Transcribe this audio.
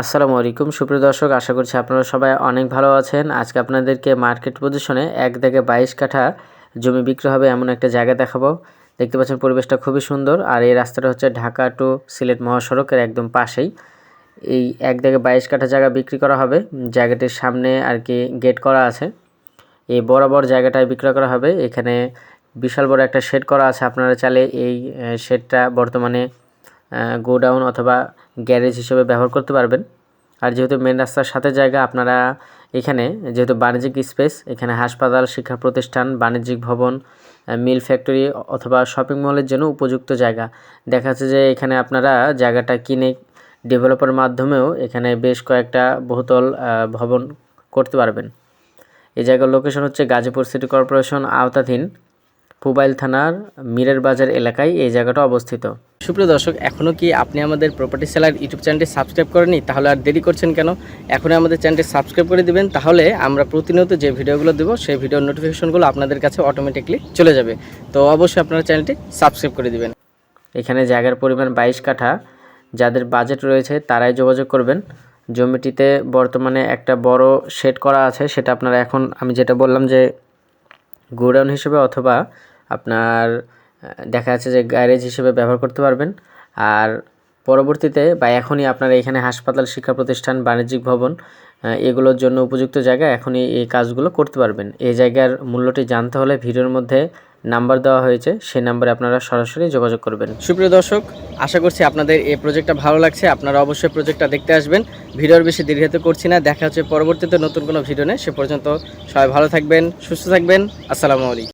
আসসালামু আলাইকুম। সুপ্রিয় দর্শক, আশা করছি আপনারা সবাই অনেক ভালো আছেন। আজকে আপনাদেরকে মার্কেট পজিশনে এক থেকে বাইশ কাঠা জমি বিক্রি হবে এমন একটা জায়গা দেখাবো। দেখতে পাচ্ছেন পরিবেশটা খুবই সুন্দর। আর এই রাস্তাটা হচ্ছে ঢাকা টু সিলেট মহাসড়কের একদম পাশেই। এই এক থেকে বাইশ কাঠা জায়গা বিক্রি করা হবে। জায়গাটির সামনে আর কি গেট করা আছে। এই বরাবর জায়গাটায় বিক্রয় করা হবে। এখানে বিশাল বড় একটা শেড করা আছে। আপনারা চাইলে এই শেডটা বর্তমানে গোডাউন অথবা গ্যারেজ হিসেবে ব্যবহার করতে পারবেন। আর যেহেতু মেন রাস্তার সাথে জায়গা, আপনারা এখানে যেহেতু বাণিজ্যিক স্পেস এখানে হাসপাতাল, শিক্ষা প্রতিষ্ঠান, বাণিজ্যিক ভবন মিল ফ্যাক্টরি অথবা শপিং মলের জন্য উপযুক্ত জায়গা। দেখা যাচ্ছে যে এখানে আপনারা জায়গাটা কিনে ডেভেলপার মাধ্যমেও এখানে বেশ কয়েকটা বহুতল ভবন করতে পারবেন। এই জায়গার লোকেশন হচ্ছে গাজীপুর সিটি কর্পোরেশন আওতাধীন। পুবাইল থানার মিরের বাজার এলাকায় এই জায়গাটা অবস্থিত। সুপ্রিয় দর্শক এখনও কি আপনি আমাদের প্রপার্টি সেলার ইউটিউব চ্যানেলটি সাবস্ক্রাইব করেনি তাহলে আর দেরি করছেন কেন? এখনই আমাদের চ্যানেলটি সাবস্ক্রাইব করে দিবেন, তাহলে আমরা প্রতিনিয়ত যে ভিডিওগুলো দেবো, সেই ভিডিওর নোটিফিকেশনগুলো আপনাদের কাছে অটোমেটিকলি চলে যাবে। তো অবশ্যই আপনারা চ্যানেলটি সাবস্ক্রাইব করে দিবেন। এখানে জায়গার পরিমাণ বাইশ কাঠা। যাদের বাজেট রয়েছে, তারাই যোগাযোগ করবেন। জমিটিতে বর্তমানে একটা বড় শেড করা আছে, সেটা আপনারা এখন, আমি যেটা বললাম যে গোডাউন হিসেবে অথবা আপনার দেখা যাচ্ছে যে গ্যারেজ হিসেবে ব্যবহার করতে পারবেন। আর পরবর্তীতে বা এখনই আপনার এখানে হাসপাতাল, শিক্ষা প্রতিষ্ঠান, বাণিজ্যিক ভবন এগুলোর জন্য উপযুক্ত জায়গা, এখনই এই কাজগুলো করতে পারবেন। এই জায়গার মূল্যটি জানতে হলে ভিডিওর মধ্যে নাম্বার দেওয়া হয়েছে, সেই নাম্বারে আপনারা সরাসরি যোগাযোগ করবেন। সুপ্রিয় দর্শক, আশা করছি আপনাদের এই প্রজেক্টটা ভালো লাগছে। আপনারা অবশ্যই প্রজেক্টটা দেখতে আসবেন। ভিডিওর বেশি দীর্ঘায়িত করছি না। দেখা হচ্ছে পরবর্তীতে নতুন কোনো ভিডিও নেই সে পর্যন্ত সবাই ভালো থাকবেন, সুস্থ থাকবেন। আসসালামু আলাইকুম।